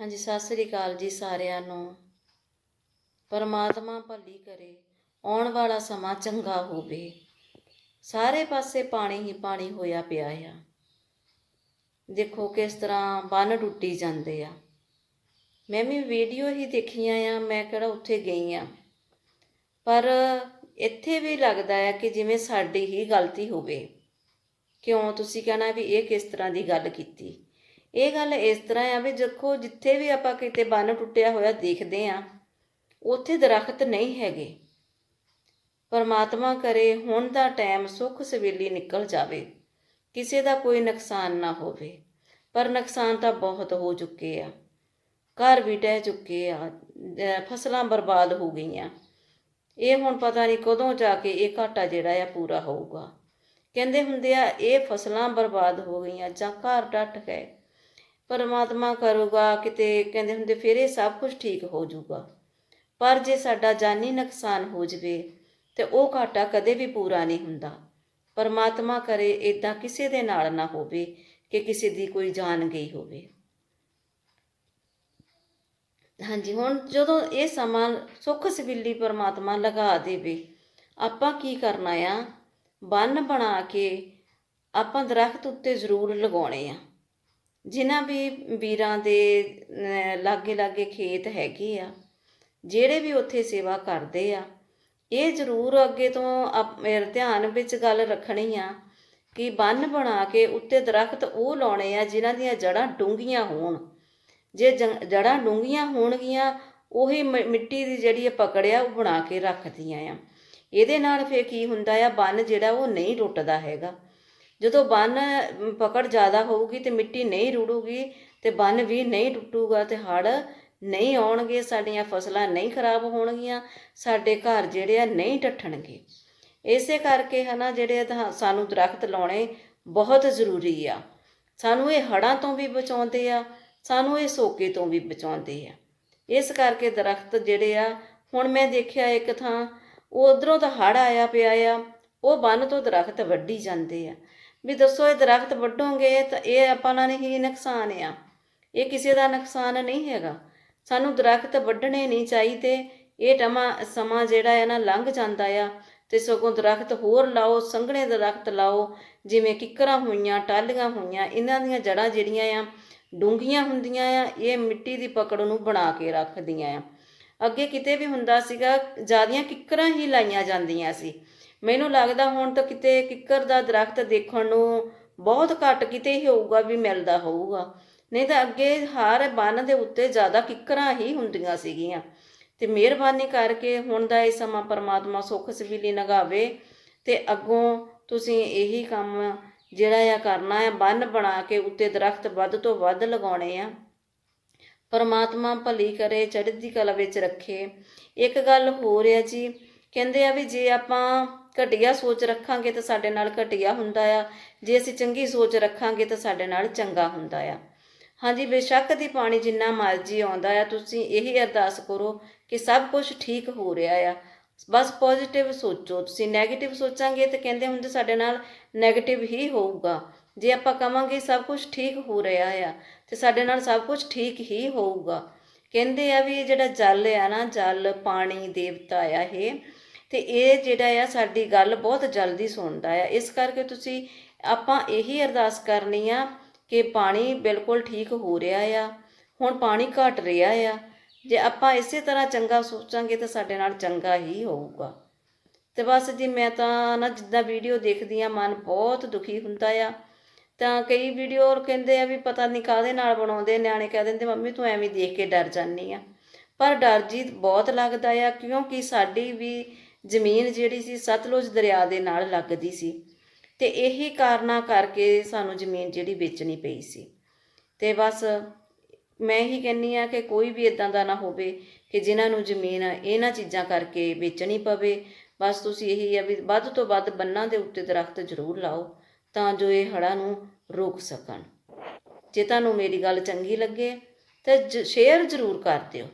ਹਾਂਜੀ, ਸਤਿ ਸ੍ਰੀ ਅਕਾਲ ਜੀ ਸਾਰਿਆਂ ਨੂੰ। ਪਰਮਾਤਮਾ ਭਲੀ ਕਰੇ, ਆਉਣ ਵਾਲਾ ਸਮਾਂ ਚੰਗਾ ਹੋਵੇ। ਸਾਰੇ ਪਾਸੇ ਪਾਣੀ ਹੀ ਪਾਣੀ ਹੋਇਆ ਪਿਆ ਆ। ਦੇਖੋ ਕਿਸ ਤਰ੍ਹਾਂ ਬੰਨ ਟੁੱਟੀ ਜਾਂਦੇ ਆ। ਮੈਂ ਵੀ ਵੀਡੀਓ ਹੀ ਦੇਖੀਆਂ ਆ, ਮੈਂ ਕਿਹੜਾ ਉੱਥੇ ਗਈ ਆ। ਪਰ ਇੱਥੇ ਵੀ ਲੱਗਦਾ ਹੈ ਕਿ ਜਿਵੇਂ ਸਾਡੀ ਹੀ ਗਲਤੀ ਹੋਵੇ। ਕਿਉਂ? ਤੁਸੀਂ ਕਹਿਣਾ ਵੀ ਇਹ ਕਿਸ ਤਰ੍ਹਾਂ ਦੀ ਗੱਲ ਕੀਤੀ? ਇਹ ਗੱਲ ਇਸ ਤਰ੍ਹਾਂ ਆ ਵੀ ਦੇਖੋ, ਜਿੱਥੇ ਵੀ ਆਪਾਂ ਕਿਤੇ ਬੰਨ ਟੁੱਟਿਆ ਹੋਇਆ ਦੇਖਦੇ ਆ, ਉੱਥੇ ਦਰਖਤ ਨਹੀਂ ਹੈਗੇ। ਪਰਮਾਤਮਾ ਕਰੇ, ਹੁਣ ਦਾ ਟਾਈਮ ਸੁੱਖ ਸਵੇਲੀ ਨਿਕਲ ਜਾਵੇ, ਕਿਸੇ ਦਾ ਕੋਈ ਨੁਕਸਾਨ ਨਾ ਹੋਵੇ। ਪਰ ਨੁਕਸਾਨ ਤਾਂ ਬਹੁਤ ਹੋ ਚੁੱਕੇ ਆ। ਘਰ ਵੀ ਟਹਿ ਚੁੱਕੇ ਆ ਫਸਲਾਂ ਬਰਬਾਦ ਹੋ ਗਈਆਂ। ਇਹ ਹੁਣ ਪਤਾ ਨਹੀਂ ਕਦੋਂ ਜਾ ਕੇ ਇਹ ਘਾਟਾ ਜਿਹੜਾ ਆ ਪੂਰਾ ਹੋਊਗਾ। ਕਹਿੰਦੇ ਹੁੰਦੇ ਆ, ਇਹ ਫਸਲਾਂ ਬਰਬਾਦ ਹੋ ਗਈਆਂ ਜਾਂ ਘਰ ਟੱਟ ਗਏ। ਪਰਮਾਤਮਾ ਕਰੂਗਾ, ਕਿਤੇ ਕਹਿੰਦੇ ਹੁੰਦੇ ਫਿਰ ਇਹ ਸਭ ਕੁਝ ਠੀਕ ਹੋ ਜਾਊਗਾ। ਪਰ ਜੇ ਸਾਡਾ ਜਾਨੀ ਨੁਕਸਾਨ ਹੋ ਜਵੇ, ਤੇ ਉਹ ਘਾਟਾ ਕਦੇ ਵੀ ਪੂਰਾ ਨਹੀਂ ਹੁੰਦਾ। ਪਰਮਾਤਮਾ ਕਰੇ ਇਦਾਂ ਕਿਸੇ ਦੇ ਨਾਲ ਨਾ ਹੋਵੇ ਕਿ ਕਿਸੇ ਦੀ ਕੋਈ ਜਾਨ ਗਈ ਹੋਵੇ। ਹਾਂਜੀ, ਹੁਣ ਜਦੋਂ ਇਹ ਸਮਾਂ ਸੁੱਖ ਸਵਿੱਲੀ ਪਰਮਾਤਮਾ ਲਗਾ ਦੇਵੇ, ਆਪਾਂ ਕੀ ਕਰਨਾ ਆ? ਬੰਨ ਬਣਾ ਕੇ ਆਪਾਂ ਦਰਖਤ ਉੱਤੇ ਜ਼ਰੂਰ ਲਗਾਉਣੇ ਆ। ਜਿਨ੍ਹਾਂ ਵੀ ਵੀਰਾਂ ਦੇ ਲਾਗੇ ਲਾਗੇ ਖੇਤ ਹੈਗੇ ਆ, ਜਿਹੜੇ ਵੀ ਉੱਥੇ ਸੇਵਾ ਕਰਦੇ ਆ, ਇਹ ਜ਼ਰੂਰ ਅੱਗੇ ਤੋਂ ਆਪ- ਮੇਰੇ ਧਿਆਨ ਵਿੱਚ ਗੱਲ ਰੱਖਣੀ ਆ ਕਿ ਬੰਨ ਬਣਾ ਕੇ ਉੱਤੇ ਦਰਖਤ ਉਹ ਲਾਉਣੇ ਆ ਜਿਨ੍ਹਾਂ ਦੀਆਂ ਜੜ੍ਹਾਂ ਡੂੰਘੀਆਂ ਹੋਣ। ਜੇ ਜੰ- ਜੜ੍ਹਾਂ ਡੂੰਘੀਆਂ ਹੋਣਗੀਆਂ, ਉਹੀ ਮ- ਮਿੱਟੀ ਦੀ ਜਿਹੜੀ ਆ ਪਕੜਿਆ ਉਹ ਬਣਾ ਕੇ ਰੱਖਦੀਆਂ ਆ। ਇਹਦੇ ਨਾਲ ਫੇਰ ਕੀ ਹੁੰਦਾ ਆ, ਬੰਨ ਜਿਹੜਾ ਉਹ ਨਹੀਂ ਟੁੱਟਦਾ ਹੈਗਾ। ਜਦੋਂ ਬੰਨ ਪਕੜ ਜ਼ਿਆਦਾ ਹੋਊਗੀ ਤੇ ਮਿੱਟੀ ਨਹੀਂ ਰੁੜੂਗੀ ਤੇ ਬੰਨ ਵੀ ਨਹੀਂ ਟੁੱਟੂਗਾ ਤੇ ਹੜ ਨਹੀਂ ਆਉਣਗੇ, ਸਾਡੀਆਂ ਫਸਲਾਂ ਨਹੀਂ ਖਰਾਬ ਹੋਣਗੀਆਂ, ਸਾਡੇ ਘਰ ਜਿਹੜੇ ਆ ਨਹੀਂ ਟੱਠਣਗੇ। ਇਸੇ ਕਰਕੇ ਹਨਾ ਜਿਹੜੇ ਤਾਂ ਸਾਨੂੰ ਦਰਖਤ ਲਾਉਣੇ ਬਹੁਤ ਜ਼ਰੂਰੀ ਆ। ਸਾਨੂੰ ਇਹ ਹੜਾਂ ਤੋਂ ਵੀ ਬਚਾਉਂਦੇ ਆ, ਸਾਨੂੰ ਇਹ ਸੋਕੇ ਤੋਂ ਵੀ ਬਚਾਉਂਦੇ ਆ। ਇਸ ਕਰਕੇ ਦਰਖਤ ਜਿਹੜੇ ਆ, ਹੁਣ ਮੈਂ ਦੇਖਿਆ ਇੱਕ ਥਾਂ, ਉਹ ਉਧਰੋਂ ਤਾਂ ਹੜ ਆਇਆ ਪਿਆ ਆ, ਉਹ ਬੰਨ ਤੋਂ ਦਰਖਤ ਵੱਢੀ ਜਾਂਦੇ ਆ। ਵੀ ਦੱਸੋ ਇਹ ਦਰਖਤ ਵੱਢੋਗੇ ਤਾਂ ਇਹ ਆਪਾਂ ਨਾਲ ਹੀ ਨੁਕਸਾਨ ਆ। ਇਹ ਕਿਸੇ ਦਾ ਨੁਕਸਾਨ ਨਹੀਂ ਹੈਗਾ। ਸਾਨੂੰ ਦਰਖਤ ਵੱਢਣੇ ਨਹੀਂ ਚਾਹੀਦੇ। ਇਹ ਟਮਾ ਸਮਾਂ ਜਿਹੜਾ ਹੈ ਨਾ ਲੰਘ ਜਾਂਦਾ ਆ ਤੇ ਸਗੋਂ ਦਰਖਤ ਹੋਰ ਲਾਓ, ਸੰਘਣੇ ਦਰਖਤ ਲਾਓ, ਜਿਵੇਂ ਕਿੱਕਰਾਂ ਹੋਈਆਂ, ਟਾਹਲੀਆਂ ਹੋਈਆਂ, ਇਹਨਾਂ ਦੀਆਂ ਜੜ੍ਹਾਂ ਜਿਹੜੀਆਂ ਆ, ਡੂੰਘੀਆਂ ਹੁੰਦੀਆਂ ਆ, ਇਹ ਮਿੱਟੀ ਦੀ ਪਕੜ ਨੂੰ ਬਣਾ ਕੇ ਰੱਖਦੀਆਂ ਆ। ਅੱਗੇ ਕਿਤੇ ਵੀ ਹੁੰਦਾ ਸੀਗਾ, ਜਿਆਦੀਆਂ ਕਿੱਕਰਾਂ ਹੀ ਲਾਈਆਂ ਜਾਂਦੀਆਂ ਸੀ। ਮੈਨੂੰ ਲੱਗਦਾ ਹੁਣ ਤਾਂ ਕਿਤੇ ਕਿੱਕਰ ਦਾ ਦਰਖਤ ਦੇਖਣ ਨੂੰ ਬਹੁਤ ਘੱਟ ਕਿਤੇ ਹੀ ਹੋਊਗਾ ਵੀ ਮਿਲਦਾ ਹੋਊਗਾ। ਨਹੀਂ ਤਾਂ ਅੱਗੇ ਹਰ ਬੰਨ ਦੇ ਉੱਤੇ ਜ਼ਿਆਦਾ ਕਿੱਕਰਾਂ ਹੀ ਹੁੰਦੀਆਂ ਸੀਗੀਆਂ। ਤੇ ਮਿਹਰਬਾਨੀ ਕਰਕੇ ਹੁਣ ਦਾ ਇਹ ਸਮਾਂ ਪਰਮਾਤਮਾ ਸੁੱਖ ਸਬੀਲੀ ਨਗਾਵੇ ਤੇ ਅੱਗੋਂ ਤੁਸੀਂ ਇਹੀ ਕੰਮ ਜਿਹੜਾ ਆ ਕਰਨਾ ਆ, ਬੰਨ ਬਣਾ ਕੇ ਉੱਤੇ ਦਰਖਤ ਵੱਧ ਤੋਂ ਵੱਧ ਲਗਾਉਣੇ ਆ। ਪਰਮਾਤਮਾ ਭਲੀ ਕਰੇ, ਚੜ੍ਹਦੀ ਕਲਾ ਵਿੱਚ ਰੱਖੇ। ਇੱਕ ਗੱਲ ਹੋ ਰਿਹਾ ਜੀ, ਕਹਿੰਦੇ ਆ ਵੀ ਜੇ ਆਪਾਂ ਘਟੀਆ ਸੋਚ ਰੱਖਾਂਗੇ ਤਾਂ ਸਾਡੇ ਨਾਲ ਘਟੀਆ ਹੁੰਦਾ ਆ। ਜੇ ਅਸੀਂ ਚੰਗੀ ਸੋਚ ਰੱਖਾਂਗੇ ਤਾਂ ਸਾਡੇ ਨਾਲ ਚੰਗਾ ਹੁੰਦਾ ਆ। ਹਾਂਜੀ, ਬੇਸ਼ੱਕ ਦੀ ਪਾਣੀ ਜਿੰਨਾ ਮਰਜ਼ੀ ਆਉਂਦਾ ਆ, ਤੁਸੀਂ ਇਹੀ ਅਰਦਾਸ ਕਰੋ ਕਿ ਸਭ ਕੁਝ ਠੀਕ ਹੋ ਰਿਹਾ ਆ। ਬਸ ਪੋਜ਼ਿਟਿਵ ਸੋਚੋ। ਤੁਸੀਂ 네ਗੇਟਿਵ ਸੋਚਾਂਗੇ ਤਾਂ ਕਹਿੰਦੇ ਹੁੰਦੇ ਸਾਡੇ ਨਾਲ 네ਗੇਟਿਵ ਹੀ ਹੋਊਗਾ। ਜੇ ਆਪਾਂ ਕਵਾਂਗੇ ਸਭ ਕੁਝ ਠੀਕ ਹੋ ਰਿਹਾ ਆ, ਤੇ ਸਾਡੇ ਨਾਲ ਸਭ ਕੁਝ ਠੀਕ ਹੀ ਹੋਊਗਾ। ਕਹਿੰਦੇ ਆ ਵੀ ਇਹ ਜਿਹੜਾ ਜਲ ਆ ਨਾ, ਜਲ ਪਾਣੀ, ਦੇਵਤਾ ਆ ਇਹ ਤੇ ਇਹ ਜਿਹੜਾ ਆ ਸਾਡੀ ਗੱਲ ਬਹੁਤ ਜਲਦੀ ਸੁਣਦਾ ਆ। ਇਸ ਕਰਕੇ ਤੁਸੀਂ, ਆਪਾਂ ਇਹੀ ਅਰਦਾਸ ਕਰਨੀ ਆ ਕਿ ਪਾਣੀ ਬਿਲਕੁਲ ਠੀਕ ਹੋ ਰਿਹਾ ਆ। ਹੁਣ ਪਾਣੀ ਘਟ ਰਿਹਾ ਆ। ਜੇ ਆਪਾਂ ਇਸੇ ਤਰ੍ਹਾਂ ਚੰਗਾ ਸੋਚਾਂਗੇ ਤਾਂ ਸਾਡੇ ਨਾਲ ਚੰਗਾ ਹੀ ਹੋਊਗਾ। ਤੇ ਬਸ ਜੀ, ਮੈਂ ਤਾਂ ਨਾ ਜਿੱਦਾਂ ਵੀਡੀਓ ਦੇਖਦੀ ਆ, ਮਨ ਬਹੁਤ ਦੁਖੀ ਹੁੰਦਾ ਆ। ਤਾਂ ਕਈ ਵੀਡੀਓ ਕਹਿੰਦੇ ਆ ਵੀ ਪਤਾ ਨਹੀਂ ਕਾਹਦੇ ਨਾਲ ਬਣਾਉਂਦੇ ਨਿਆਣੇ ਕਹਿ ਦਿੰਦੇ, ਮੰਮੀ, ਤੂੰ ਐਵੇਂ ਦੇਖ ਕੇ ਡਰ ਜਾਂਦੀ ਆ। ਪਰ ਡਰ ਜੀ ਬਹੁਤ ਲੱਗਦਾ ਆ, ਕਿਉਂਕਿ ਸਾਡੀ ਵੀ ਜ਼ਮੀਨ ਜਿਹੜੀ ਸੀ ਸਤਲੁਜ ਦਰਿਆ ਦੇ ਨਾਲ ਲੱਗਦੀ ਸੀ ਤੇ ਇਹੀ ਕਾਰਨਾਂ ਕਰਕੇ ਸਾਨੂੰ ਜ਼ਮੀਨ ਜਿਹੜੀ ਵੇਚਣੀ ਪਈ ਸੀ। ਤੇ ਬਸ ਮੈਂ ਹੀ ਕਹਿੰਨੀ ਆ ਕਿ ਕੋਈ ਵੀ ਇਦਾਂ ਦਾ ਨਾ ਹੋਵੇ ਕਿ ਜਿਨ੍ਹਾਂ ਨੂੰ ਜ਼ਮੀਨ ਇਹਨਾਂ ਚੀਜ਼ਾਂ ਕਰਕੇ ਵੇਚਣੀ ਪਵੇ। ਬਸ ਤੁਸੀਂ ਇਹੀ ਆ ਵੀ ਵੱਧ ਤੋਂ ਵੱਧ ਬੰਨਾਂ ਦੇ ਉੱਤੇ ਦਰਖਤ ਜ਼ਰੂਰ ਲਾਓ ਤਾਂ ਜੋ ਇਹ ਹੜ੍ਹਾਂ ਨੂੰ ਰੋਕ ਸਕਣ। ਜੇ ਤੁਹਾਨੂੰ ਮੇਰੀ ਗੱਲ ਚੰਗੀ ਲੱਗੇ ਤਾਂ ਸ਼ੇਅਰ ਜ਼ਰੂਰ ਕਰ ਦਿਓ।